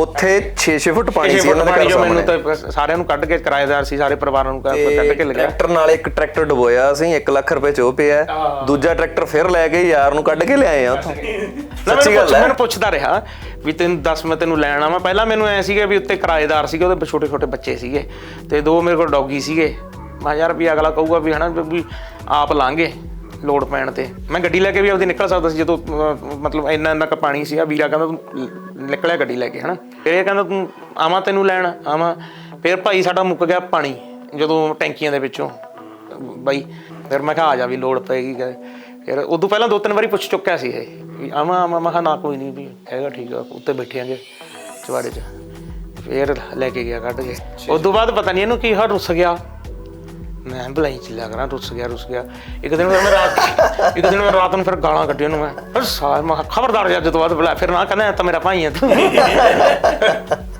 ਉੱਥੇ 6-6 ਫੁੱਟ ਪਾਣੀ ਸੀ ਇਹਨਾਂ ਦੇ ਘਰ ਮੈਨੂੰ ਤਾਂ ਸਾਰਿਆਂ ਨੂੰ ਕੱਢ ਕੇ ਕਿਰਾਏਦਾਰ ਸੀ ਸਾਰੇ ਪਰਿਵਾਰਾਂ ਨੂੰ ਕੱਢ ਕੇ ਲਗਿਆ ਟਰੈਕਟਰ ਨਾਲ ਇੱਕ ਟਰੈਕਟਰ ਡੁਬੋਇਆ ਸੀ 1 ਲੱਖ ਰੁਪਏ ਚ ਉਹ ਪਿਆ। ਦੂਜਾ ਟਰੈਕਟਰ ਫਿਰ ਲੈ ਕੇ ਯਾਰ ਨੂੰ ਕੱਢ ਕੇ ਲਿਆਏ ਆ। ਉੱਥੋਂ ਸੱਚੀ ਗੱਲ ਹੈ। ਮੈਨੂੰ ਪੁੱਛਦਾ ਰਿਹਾ ਵੀ ਤੈਨੂੰ ਦੱਸ ਮੈਂ ਤੈਨੂੰ ਲੈਣ ਆਵਾਂ। ਪਹਿਲਾਂ ਮੈਨੂੰ ਐ ਸੀਗਾ ਵੀ ਉੱਤੇ ਕਿਰਾਏਦਾਰ ਸੀਗੇ ਉਹਦੇ ਛੋਟੇ ਛੋਟੇ ਬੱਚੇ ਸੀਗੇ। ਤੇ ਦੋ ਮੇਰੇ ਕੋਲ ਡੌਗੀ ਸੀਗੇ। ਮੈਂ ਯਾਰ ਵੀ ਅਗਲਾ ਕਹੂਗਾ ਵੀ ਹਨਾ ਵੀ ਆਪ ਲਾਂਗੇ। ਲੋਡ ਪੈਣ ਤੇ। ਮੈਂ ਗੱਡੀ ਲੈ ਕੇ ਵੀ ਆਪਦੀ ਨਿਕਲ ਸਕਦਾ ਸੀ ਜਦੋਂ ਅਹ, ਮਤਲਬ ਇੰਨਾ ਇੰਨਾ ਕ ਪਾਣੀ ਸੀਗਾ। ਵੀਰਾ ਕਹਿੰਦਾ ਤੂੰ ਲ- ਨਿਕਲਿਆ ਗੱਡੀ ਲੈ ਕੇ ਹਨਾ? ਫਿਰ ਇਹ ਕਹਿੰਦਾ ਤੂੰ ਆਵਾਂ ਤੈਨੂੰ ਲੈਣ ਆਵਾਂ। ਫਿਰ ਭਾਈ ਸਾਡਾ ਮੁੱਕ ਗਿਆ ਪਾਣੀ ਜਦੋਂ ਟੈਂਕੀਆਂ ਦੇ ਵਿੱਚੋਂ। ਬਾਈ ਫਿਰ ਮੈਂ ਕਿਹਾ ਆ ਜਾ ਵੀ ਲੋੜ ਪਏਗੀ ਕਦੇ ਫਿਰ ਉਦੋਂ ਪਹਿਲਾਂ ਦੋ ਤਿੰਨ ਵਾਰੀ ਪੁੱਛ ਚੁੱਕਿਆ ਸੀ ਇਹ ਵੀ ਆਵਾਂ ਆਵਾਂ। ਮੈਂ ਕਿਹਾ ਨਾ ਕੋਈ ਨਹੀਂ ਵੀ ਹੈਗਾ ਠੀਕ ਆ ਉੱਤੇ ਬੈਠੇ ਆਂਗੇ ਚਵਾੜੇ 'ਚ। ਫਿਰ ਲੈ ਕੇ ਗਿਆ ਕੱਢ ਕੇ। ਉਦੋਂ ਬਾਅਦ ਪਤਾ ਨਹੀਂ ਇਹਨੂੰ ਕੀ ਹਰ ਰੁੱਸ ਗਿਆ। ਮੈਂ ਬਲਾਈ ਚਿੱਲਾ ਕਰਾਂ ਰੁੱਸ ਗਿਆ ਰੁੱਸ ਗਿਆ। ਇੱਕ ਦਿਨ ਮੈਂ ਰਾਤ ਇੱਕ ਦਿਨ ਮੈਂ ਰਾਤ ਨੂੰ ਫਿਰ ਗਾਲਾਂ ਕੱਢੀਆਂ ਨੂੰ ਮੈਂ। ਪਰ ਸਾਰ ਮੈਂ ਕਿਹਾ, ਖਬਰਦਾਰ ਜਾ ਤੋਂ ਬਾਅਦ ਬੁਲਾ ਫਿਰ ਨਾ ਕਹਿੰਦਾ ਤਾਂ ਮੇਰਾ ਭਾਈ ਆ ਤੂੰ।